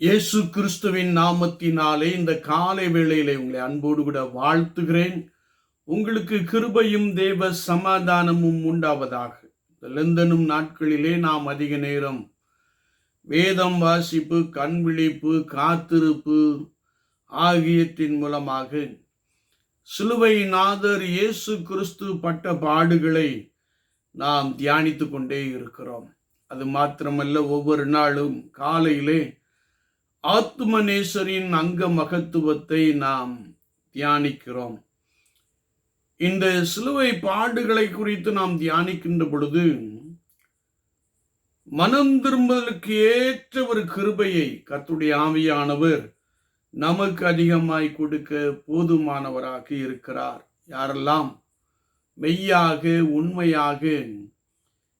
இயேசு கிறிஸ்துவின் நாமத்தினாலே இந்த காலை வேளையிலே உங்களை அன்போடு கூட வாழ்த்துகிறேன். உங்களுக்கு கிருபையும் தேவ சமாதானமும் உண்டாவதாக. இந்த லெந்தனும் நாட்களிலே நாம் அதிக நேரம் வேதம் வாசிப்பு கண் விழிப்பு காத்திருப்பு ஆகியத்தின் மூலமாக சிலுவை நாதர் இயேசு கிறிஸ்து பட்ட பாடுகளை நாம் தியானித்து கொண்டே இருக்கிறோம். அது மாத்திரமல்ல ஒவ்வொரு நாளும் காலையிலே ஆத்மநேசரின் அங்க மகத்துவத்தை நாம் தியானிக்கிறோம். இந்த சிலுவை பாடுகளை குறித்து நாம் தியானிக்கின்ற பொழுது மனம் திரும்புதலுக்கு ஏற்ற ஒரு கிருபையை கத்துடைய ஆவியானவர் நமக்கு அதிகமாய் கொடுக்க போதுமானவராக இருக்கிறார். யாரெல்லாம் மெய்யாக உண்மையாக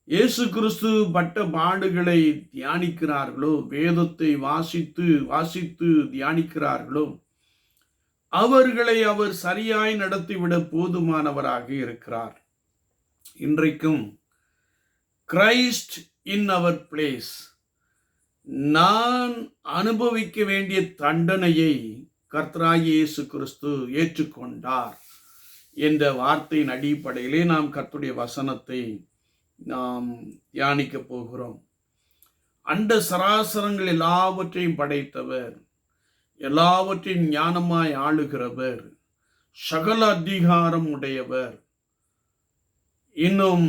இயேசு கிறிஸ்து பட்ட பாடுகளை தியானிக்கிறார்களோ வேதத்தை வாசித்து வாசித்து தியானிக்கிறார்களோ அவர்களை அவர் சரியாய் நடத்திவிட போதுமானவராக இருக்கிறார். இன்றைக்கும் கிரைஸ்ட் இன் அவர் பிளேஸ். நான் அனுபவிக்க வேண்டிய தண்டனையை கர்த்தராகிய இயேசு கிறிஸ்து ஏற்றுக்கொண்டார் என்ற வார்த்தையின் அடிப்படையிலே நாம் கர்த்துடைய வசனத்தை நாம் தியானிக்கப் போகிறோம். அண்ட சராசரங்கள் எல்லாவற்றையும் படைத்தவர் எல்லாவற்றையும் ஞானமாய் ஆளுகிறவர் சகல அதிகாரம் உடையவர் இன்னும்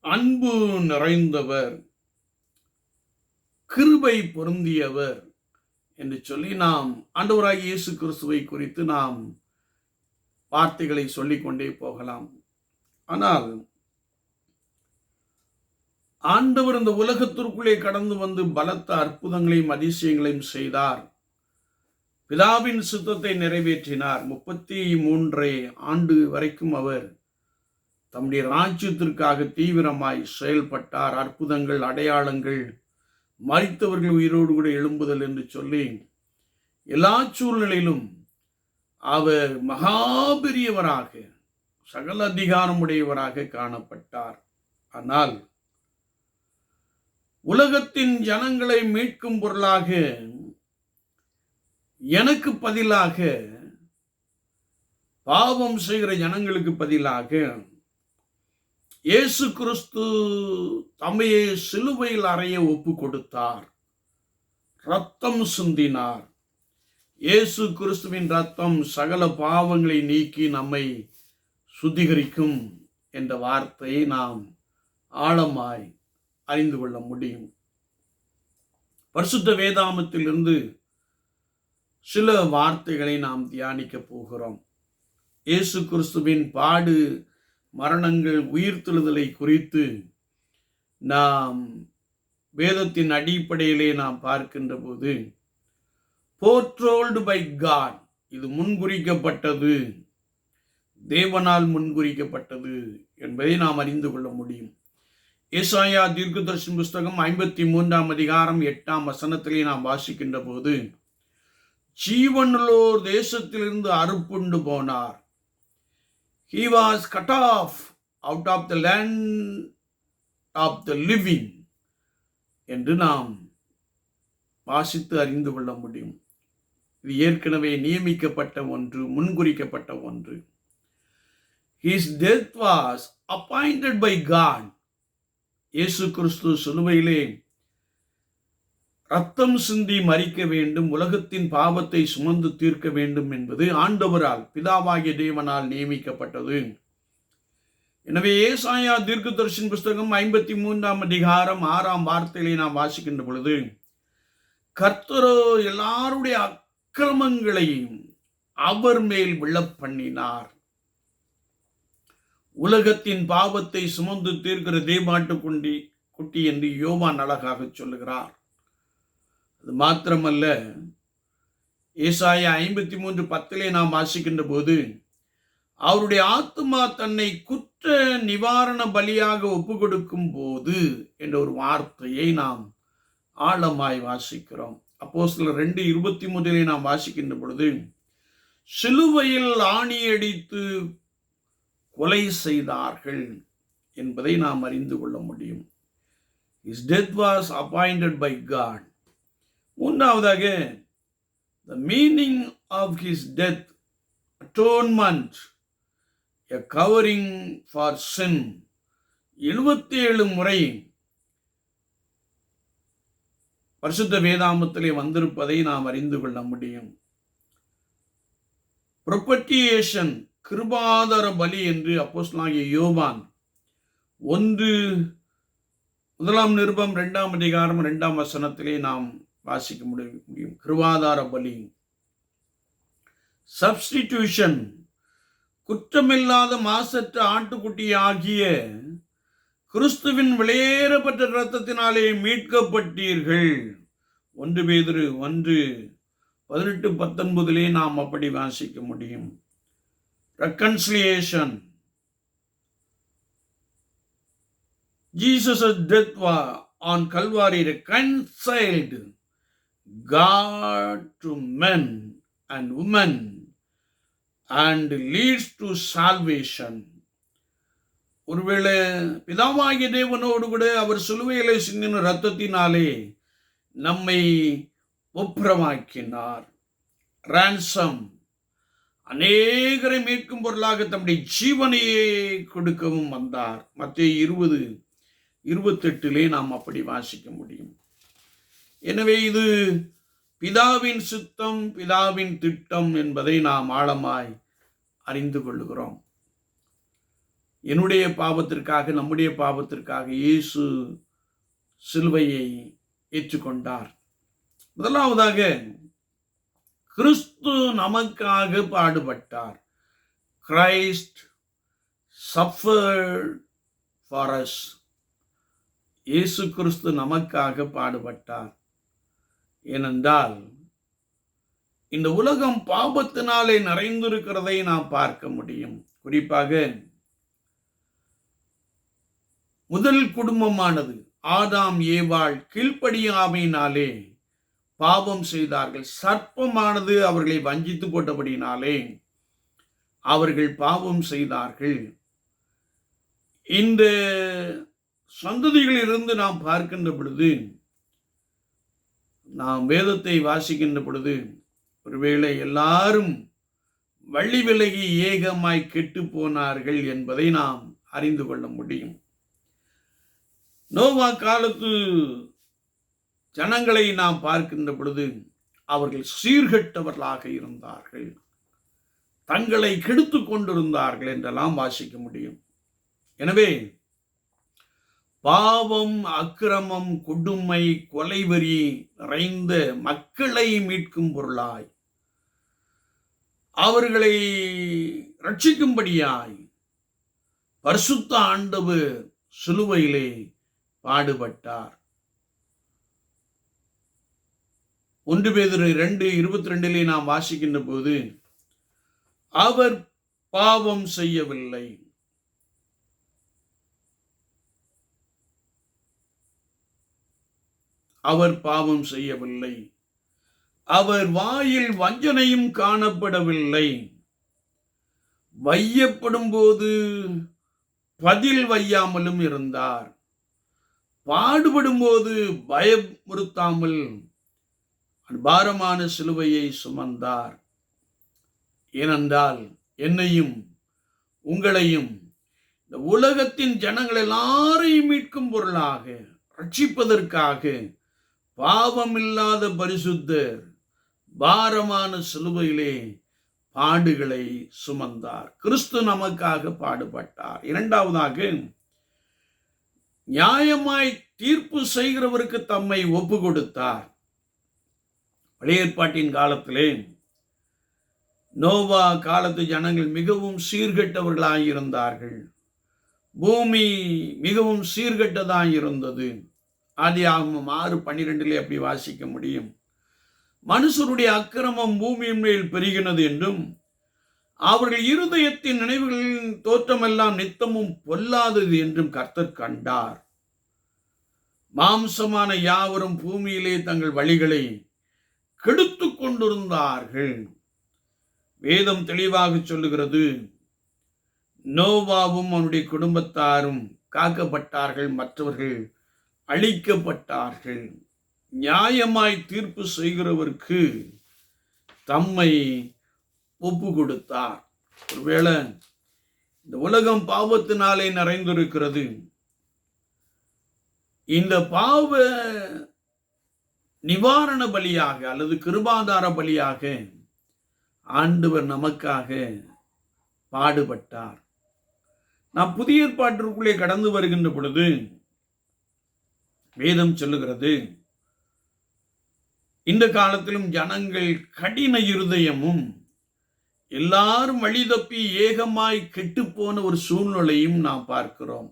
அன்பு நிறைந்தவர் கிருபை பொருந்தியவர் என்று சொல்லி நாம் ஆண்டவராக இயேசு கிறிஸ்துவை குறித்து நாம் வார்த்தைகளை சொல்லிக்கொண்டே போகலாம். ஆனால் ஆண்டவர் இந்த உலகத்திற்குள்ளே கடந்து வந்து பலத்த அற்புதங்களையும் அதிசயங்களையும் செய்தார். பிதாவின் சுத்தத்தை நிறைவேற்றினார். முப்பத்தி மூன்றை ஆண்டு வரைக்கும் அவர் தம்முடைய ராஜ்யத்திற்காக தீவிரமாய் செயல்பட்டார். அற்புதங்கள் அடையாளங்கள் மறித்தவர்கள் உயிரோடு கூட எழும்புதல் என்று சொல்லி எல்லா சூழ்நிலையிலும் அவர் மகாபெரியவராக சகல அதிகாரமுடையவராக காணப்பட்டார். ஆனால் உலகத்தின் ஜனங்களை மீட்கும் பொருளாக எனக்கு பதிலாக பாவம் செய்கிற ஜனங்களுக்கு பதிலாக இயேசு கிறிஸ்து தம்மையை சிலுவையில் அறைய ஒப்பு கொடுத்தார். ரத்தம் சிந்தினார். இயேசு கிறிஸ்துவின் ரத்தம் சகல பாவங்களை நீக்கி நம்மை சுத்திகரிக்கும் என்ற வார்த்தையை நாம் ஆழமாய் அறிந்து கொள்ள முடியும். பரிசுத்த வேதாமத்திலிருந்து சில வார்த்தைகளை நாம் தியானிக்க போகிறோம். இயேசு கிறிஸ்துவின் பாடு மரணங்கள் உயிர்த்தெழுதலை குறித்து நாம் வேதத்தின் அடிப்படையிலே நாம் பார்க்கின்ற போது போர்ட்ரோல்டு பை காட் இது முன்குறிக்கப்பட்டது. தேவனால் முன்குறிக்கப்பட்டது என்பதை நாம் அறிந்து கொள்ள முடியும். ஏசாயா தீர்க்கதர்ஷன் புஸ்தகம் ஐம்பத்தி மூன்றாம் அதிகாரம் எட்டாம் வசனத்திலே நாம் வாசிக்கின்ற போது ஜீவனுள்ளோர் தேசத்திலிருந்து அறுப்புண்டு போனார். He was cut off out of the land of the living என்று நாம் வாசித்து அறிந்து கொள்ள முடியும். இது ஏற்கனவே நியமிக்கப்பட்ட ஒன்று முன்குறிக்கப்பட்ட ஒன்று. His death was appointed by God இயேசு கிறிஸ்து சிலுவையிலே ரத்தம் சிந்தி மறிக்க வேண்டும் உலகத்தின் பாவத்தை சுமந்து தீர்க்க வேண்டும் என்பது ஆண்டவரால் பிதாவாகிய தேவனால் நியமிக்கப்பட்டது. எனவே ஏசாயா தீர்க்கதர்ஷன் புஸ்தகம் ஐம்பத்தி மூன்றாம் அதிகாரம் ஆறாம் வார்த்தையிலே நாம் வாசிக்கின்ற பொழுது கர்த்தரோ எல்லாருடைய அக்கிரமங்களையும் அவர் மேல் விழப் பண்ணினார் உலகத்தின் பாவத்தை சுமந்து தீர்க்கிற தேவாட்டு குண்டி குட்டி என்று யோவான் அழகாக சொல்லுகிறார். அது மாத்திரமல்ல ஏசாய ஐம்பத்தி மூன்று பத்திலே நாம் வாசிக்கின்ற போது அவருடைய ஆத்மா தன்னை குற்ற நிவாரண பலியாக ஒப்பு கொடுக்கும் போது என்ற ஒரு வார்த்தையை நாம் ஆழமாய் வாசிக்கிறோம். அப்போ சில ரெண்டு இருபத்தி மூன்றிலே நாம் வாசிக்கின்ற பொழுது சிலுவையில் ஆணியடித்து கொலை செய்தார்கள் என்பதை நாம் அறிந்து கொள்ள முடியும். Is death was appointed by God மூன்றாவதாக the meaning of his death atonement a covering for sin எழுபத்தி ஏழு முறை பரிசுத்த வேதாமத்திலே வந்திருப்பதை நாம் அறிந்து கொள்ள முடியும். ப்ரொபட்டியேஷன் கிருபாதர பலி என்று அப்போஸ்லாகிய யோபான் ஒன்று முதலாம் நிருபம் ரெண்டாம் அதிகாரம் ரெண்டாம் வசனத்திலே நாம் வாசிக்க முடியும் முடியும். கிருபாதார பலி. சப்ஸ்டிடியூஷன் குற்றமில்லாத மாசற்ற ஆட்டுக்குட்டி ஆகிய கிறிஸ்துவின் விளையேறப்பட்ட இரத்தத்தினாலே மீட்கப்பட்டீர்கள். ஒன்று பேதுரு ஒன்று பதினெட்டு பத்தொன்பதிலே நாம் அப்படி வாசிக்க முடியும். Reconciliation Jesus' death wa- on Calvary reconciled God to men and women and leads to salvation. ஒருவேளை பிதாவாகிய தேவனோடு கூட அவர் சிலுவையிலே சிந்தின ரத்தத்தினாலே நம்மை ஒப்புரமாக்கினார் ransom அநேகரை மீட்கும் பொருளாக தம்முடைய ஜீவனையே கொடுக்கவும் வந்தார். மத்திய இருபது இருபத்தெட்டிலே நாம் அப்படி வாசிக்க முடியும். எனவே இது பிதாவின் சித்தம் பிதாவின் திட்டம் என்பதை நாம் ஆழமாய் அறிந்து கொள்ளுகிறோம். என்னுடைய பாவத்திற்காக நம்முடைய பாவத்திற்காக இயேசு சிலுவையை ஏற்றுக்கொண்டார். முதலாவதாக கிறிஸ்து நமக்காக பாடுபட்டார். கிரைஸ்ட் சஃபர்ட் ஃபார் அஸ் இயேசு கிறிஸ்து நமக்காக பாடுபட்டார். ஏனென்றால் இந்த உலகம் பாபத்தினாலே நிறைந்திருக்கிறதை நாம் பார்க்க முடியும். குறிப்பாக முதல் குடும்பமானது ஆதாம் ஏவாள் கீழ்ப்படியாமையினாலே பாவம் செய்தார்கள். சர்ப்பமானது அவர்களை வஞ்சித்து போட்டபடினாலே அவர்கள் பாவம் செய்தார்கள். இந்த சந்ததிகளிலிருந்து நாம் பார்க்கின்ற பொழுது நாம் வேதத்தை வாசிக்கின்ற பொழுது ஒருவேளை எல்லாரும் வள்ளி விலகி ஏகமாய் கெட்டு போனார்கள் என்பதை நாம் அறிந்து கொள்ள முடியும். நோவா காலத்து ஜனங்களை நாம் பார்க்கின்ற பொழுது அவர்கள் சீர்கெட்டவர்களாக இருந்தார்கள். தங்களை கெடுத்து கொண்டிருந்தார்கள் என்றெல்லாம் வாசிக்க முடியும். எனவே பாவம் அக்கிரமம் கொடுமை கொலைவரி நிறைந்த மக்களை மீட்கும் பொருளாய் அவர்களை ரட்சிக்கும்படியாய் பரிசுத்த ஆண்டவர் சிலுவையிலே பாடுபட்டார். ஒன்று பேதிரு ரெண்டு இருபத்தி ரெண்டிலே நாம் வாசிக்கின்ற போது அவர் பாவம் செய்யவில்லை. அவர் பாவம் செய்யவில்லை. அவர் வாயில் வஞ்சனையும் காணப்படவில்லை. வையப்படும் போது பதில் வையாமலும் இருந்தார். பாடுபடும் போது பயமுறுத்தாமல் பாரமான சிலுவையை சுமந்தார். ஏனென்றால் என்னையும் உங்களையும் இந்த உலகத்தின் ஜனங்கள் எல்லாரையும் மீட்கும் பொருளாக ரட்சிப்பதற்காக பாவமில்லாத பரிசுத்தர் பாரமான சிலுவையிலே பாடுகளை சுமந்தார். கிறிஸ்து நமக்காக பாடுபட்டார். இரண்டாவதாக நியாயமாய் தீர்ப்பு செய்கிறவருக்கு தம்மை ஒப்பு கொடுத்தார் பழைய ஏற்பாட்டின் காலத்திலே நோவா காலத்து ஜனங்கள் மிகவும் சீர்கெட்டவர்களாயிருந்தார்கள். பூமி மிகவும் சீர்கெட்டதாக இருந்தது ஆதி ஆகமம் ஆறு பன்னிரெண்டிலே அப்படி வாசிக்க முடியும். மனுஷருடைய அக்கிரமம் பூமியின் மேல் பெருகினது என்றும் அவர்கள் இருதயத்தின் நினைவுகளின் தோற்றமெல்லாம் நித்தமும் பொல்லாதது என்றும் கர்த்தர் கண்டார். மாம்சமான யாவரும் பூமியிலே தங்கள் வழிகளை கெடுத்து கொண்டிருந்தார்கள். வேதம் தெளிவாக சொல்லுகிறது நோவாவும் அவனுடைய குடும்பத்தாரும் காக்கப்பட்டார்கள் மற்றவர்கள் அழிக்கப்பட்டார்கள். நியாயமாய் தீர்ப்பு செய்கிறவருக்கு தம்மை ஒப்பு கொடுத்தார். ஒருவேளை இந்த உலகம் பாவத்தினாலே நிறைந்திருக்கிறது. இந்த பாவ நிவாரண பலியாக அல்லது கிருபாதார பலியாக ஆண்டவர் நமக்காக பாடுபட்டார். நாம் புதிய ஏற்பாட்டிற்குள்ளே கடந்து வருகின்ற பொழுது வேதம் சொல்லுகிறது இந்த காலத்திலும் ஜனங்கள் கடின இருதயமும் எல்லாரும் வழி தப்பி ஏகமாய் கெட்டுப்போன ஒரு சூழ்நிலையும் நாம் பார்க்கிறோம்.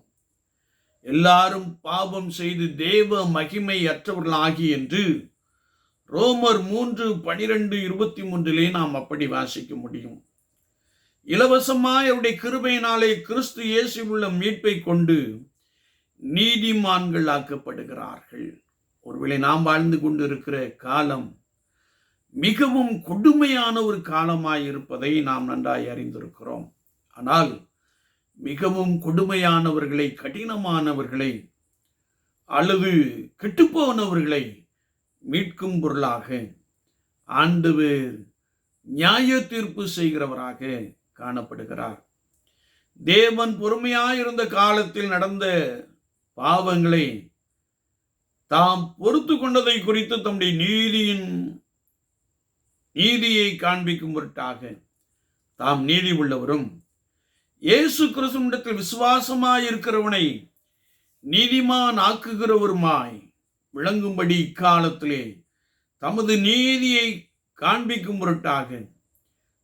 எல்லாரும் பாவம் செய்து தேவ மகிமை அற்றவர்கள் ஆகி என்று ரோமர் மூன்று பனிரெண்டு இருபத்தி மூன்றிலே நாம் அப்படி வாசிக்க முடியும். இலவசமாய் அவருடைய கிருபையினாலே கிறிஸ்து இயேசு உள்ள மீட்பை கொண்டு நீதிமான்கள் ஆக்கப்படுகிறார்கள். ஒருவேளை நாம் வாழ்ந்து கொண்டிருக்கிற காலம் மிகவும் கொடுமையான ஒரு காலமாய் இருப்பதை நாம் நன்றாய் அறிந்திருக்கிறோம். ஆனால் மிகவும் கொடுமையானவர்களை கடினமானவர்களை அல்லது கெட்டுப்போனவர்களை மீட்கும் பொருளாக ஆண்டவர் நியாய தீர்ப்பு செய்கிறவராக காணப்படுகிறார். தேவன் பொறுமையாயிருந்த காலத்தில் நடந்த பாவங்களை தாம் பொறுத்து கொண்டதை குறித்து தம்முடைய நீதியின் நீதியை காண்பிக்கும் பொருட்டாக தாம் நீதி உள்ளவரும் இயேசு கிறிஸ்துவிடத்தில் விசுவாசமாய் இருக்கிறவனை நீதிமான் ஆக்குகிறவருமாய் விளங்கும்படி இக்காலத்திலே தமது நீதியை காண்பிக்கும் பொருட்டாக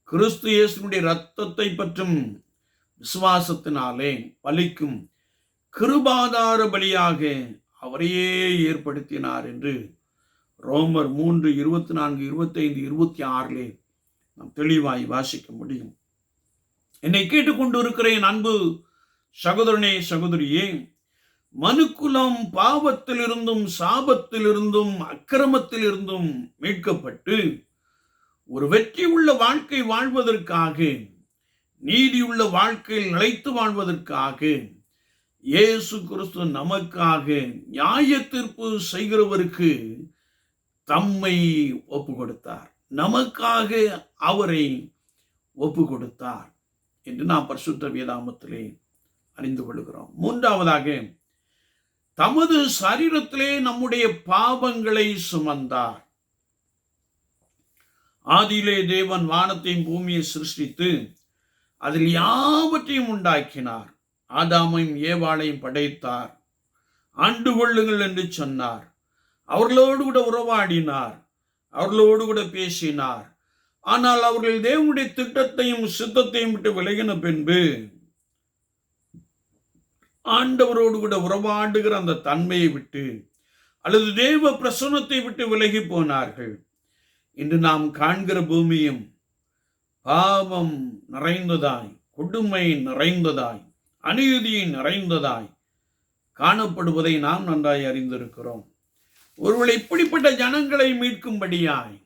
கிறிஸ்து இயேசுடைய இரத்தத்தை பற்றும் விசுவாசத்தினாலே பலிக்கும் கிருபாதார பலியாக அவரையே ஏற்படுத்தினார் என்று ரோமர் மூன்று இருபத்தி நான்கு இருபத்தைந்து இருபத்தி ஆறிலே நாம் தெளிவாய் வாசிக்க முடியும். என்னை கேட்டுக்கொண்டு இருக்கிறேன் அன்பு சகோதரனே சகோதரியே. மனுக்குலம் பாவத்திலிருந்தும் சாபத்திலிருந்தும் அக்கிரமத்திலிருந்தும் மீட்கப்பட்டு ஒரு வெற்றி உள்ள வாழ்க்கை வாழ்வதற்காக நீதியுள்ள வாழ்க்கையில் நிலைத்து வாழ்வதற்காக இயேசு கிறிஸ்து நமக்காக நியாய தீர்ப்பு செய்கிறவருக்கு தம்மை ஒப்பு கொடுத்தார் நமக்காக அவரை ஒப்பு கொடுத்தார் என்று நாம் பரிசுத்த வேதாமத்திலே அறிந்து கொள்கிறோம் மூன்றாவதாக தமது சரீரத்திலே நம்முடைய பாவங்களை சுமந்தார். ஆதியிலே தேவன் வானத்தையும் பூமியை சிருஷ்டித்து அதில் யாவற்றையும் உண்டாக்கினார். ஆதாமையும் ஏவாளையும் படைத்தார். ஆண்டு கொள்ளுங்கள் என்று சொன்னார். அவர்களோடு கூட உறவாடினார். அவர்களோடு கூட பேசினார். ஆனால் அவர்கள் தேவனுடைய திட்டத்தையும் சித்தத்தையும் விட்டு விலகின பின்பு ஆண்டவரோடு கூட உறவாடுகிற அந்த தன்மையை விட்டு அல்லது தேவ பிரசன்னத்தை விட்டு விலகி போனார்கள். இன்று நாம் காண்கிற பூமியும் பாவம் நிறைந்ததாய் கொடுமை நிறைந்ததாய் அநீதி நிறைந்ததாய் காணப்படுவதை நாம் நன்றாய் அறிந்திருக்கிறோம். ஒருவேளை இப்படிப்பட்ட ஜனங்களை மீட்கும்படியாய்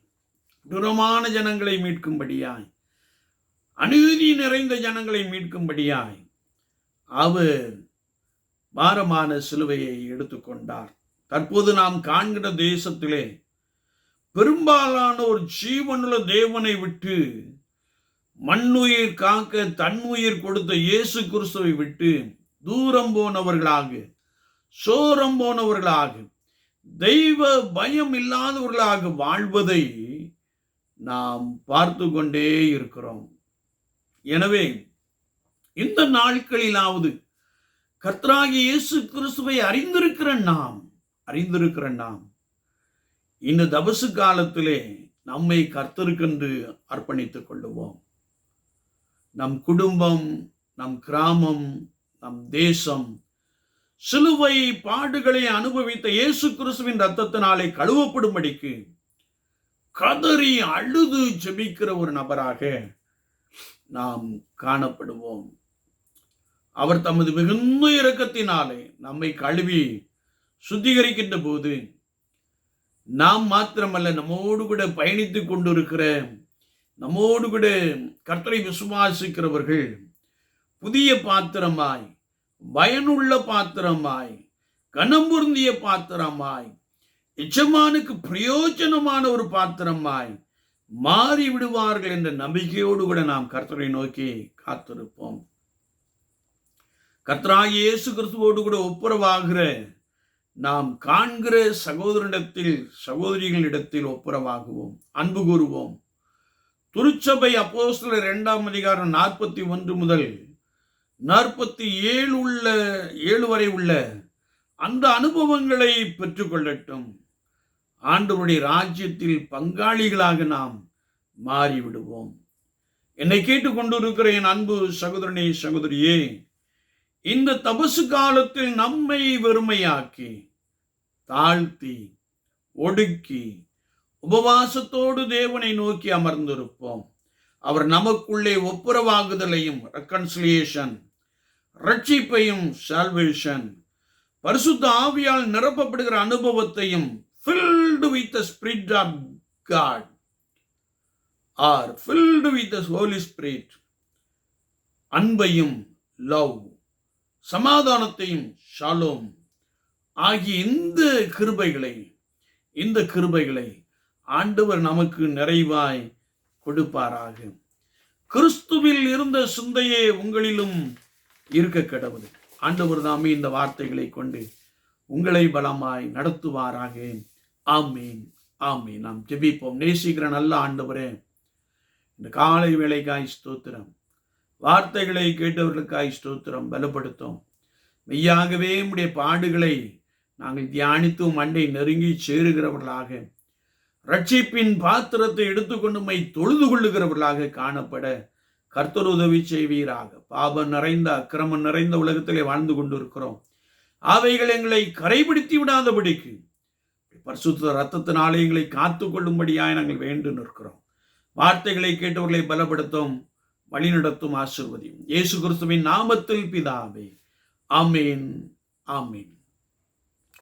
துரமான ஜனங்களை மீட்கும்படியாய். அநீதி நிறைந்த ஜனங்களை மீட்கும்படியாய் அவர் பாரமான சிலுவையை எடுத்துக்கொண்டார். தற்போது நாம் காண்கிற தேசத்திலே பெரும்பாலான ஒரு ஜீவனுள்ள தேவனை விட்டு மண்ணுயிர் காக்க தன்னுயிர் கொடுத்த இயேசு கிறிஸ்துவை விட்டு தூரம் போனவர்களாக சோரம் போனவர்களாக தெய்வ பயம் இல்லாதவர்களாக வாழ்வதை நாம் பார்த்து கொண்டே இருக்கிறோம். எனவே இந்த நாட்களிலாவது கர்த்தராகிய இயேசு கிறிஸ்துவை அறிந்திருக்கிற நாம் அறிந்திருக்கிற நாம் இந்த தபசு காலத்திலே நம்மை கர்த்தருக்கென்று அர்ப்பணித்துக் கொள்ளுவோம். நம் குடும்பம் நம் கிராமம் நம் தேசம் சிலுவை பாடுகளை அனுபவித்த இயேசு கிறிஸ்துவின் ரத்தத்தினாலே கழுவப்படும்படிக்கு கதறி அழுது ஜெபிக்கிற ஒரு நபராக நாம் காணப்படுவோம். அவர் தமது மிகுந்த இரக்கத்தினாலே நம்மை கழுவி சுத்திகரிக்கின்ற போது நாம் மாத்திரமல்ல நம்மோடு கூட பயணித்துக் கொண்டிருக்கிற நம்மோடு கூட கர்த்தரை விசுவாசிக்கிறவர்கள் புதிய பாத்திரமாய் பயனுள்ள பாத்திரமாய் கனம்புருந்திய பாத்திரமாய் எஜமானுக்கு பிரயோஜனமான ஒரு பாத்திரமாய் மாறி விடுவார்கள் என்ற நம்பிக்கையோடு கூட நாம் கர்த்தரை நோக்கி காத்திருப்போம். கர்த்தராகிய இயேசு கிறிஸ்துவோடு கூட ஒப்புரவாகிற நாம் காண்கிற சகோதரனிடத்தில் சகோதரிகளிடத்தில் ஒப்புரவாகுவோம் அன்பு கூறுவோம். துருச்சபை அப்போஸ்தலர் இரண்டாம் அதிகாரம் நாற்பத்தி ஒன்று முதல் நாற்பத்தி ஏழு உள்ள ஏழு வரை உள்ள அந்த அனுபவங்களை பெற்றுக்கொள்ளட்டும். ஆண்டவருடைய ராஜ்யத்தில் பங்காளிகளாக நாம் மாறிவிடுவோம். என்னை கேட்டுக்கொண்டிருக்கிற என் அன்பு சகோதரனே சகோதரியே இந்த தபசு காலத்தில் நம்மை வெறுமையாக்கி தாழ்த்தி ஒடுக்கி உபவாசத்தோடு தேவனை நோக்கி அமர்ந்திருப்போம். அவர் நமக்குள்ளே ஒப்புரவாகுதலையும் ரெக்கன்சிலியேஷன் ரட்சிப்பையும் சால்வேஷன் பரிசுத்த ஆவியால் நிரப்பப்படுகிற அனுபவத்தையும் filled with the spirit of God or filled with the Holy Spirit அன்பையும் லவ் சமாதானத்தையும் ஷாலோம் ஆகிய இந்த கிருபைகளை இந்த கிருபைகளை ஆண்டவர் நமக்கு நிறைவாய் கொடுப்பாராக. கிறிஸ்துவில் இருந்த சிந்தையே உங்களிலும் இருக்க கிடவுது ஆண்டவர் தாமே இந்த வார்த்தைகளை கொண்டு உங்களை பலமாய் நடத்துவாராக. ஆமீன் ஆமீன். நாம் ஜெபிப்போம். நேசிக்கிற நல்ல ஆண்டவரே இந்த காலை வேலைக்காய் ஸ்தோத்திரம். வார்த்தைகளை கேட்டவர்களுக்காய் ஸ்தோத்திரம். பலப்படுத்தும். மெய்யாகவே நம்முடைய பாடுகளை நாங்கள் தியானித்தும் மண்டை நெருங்கி சேருகிறவர்களாக ரட்சிப்பின் பாத்திரத்தை எடுத்துக்கொண்டு மை தொழுது கொள்ளுகிறவர்களாக காணப்பட கர்த்தர் உதவி செய்வீராக. பாபம் நிறைந்த அக்கிரமம் நிறைந்த உலகத்திலே வாழ்ந்து கொண்டிருக்கிறோம். அவைகள் எங்களை கரைபிடித்து விடாதபடிக்கு பரிசுத்த ரத்தத்தினாலே எங்களை காத்து கொள்ளும்படியாய் நாங்கள் வேண்டு நிற்கிறோம். வார்த்தைகளை கேட்டவர்களை பலப்படுத்தும் வழிநடத்தும் ஆசிர்வதியும். இயேசு கிறிஸ்துவின் நாமத்தில் பிதாவே. ஆமேன் ஆமேன்.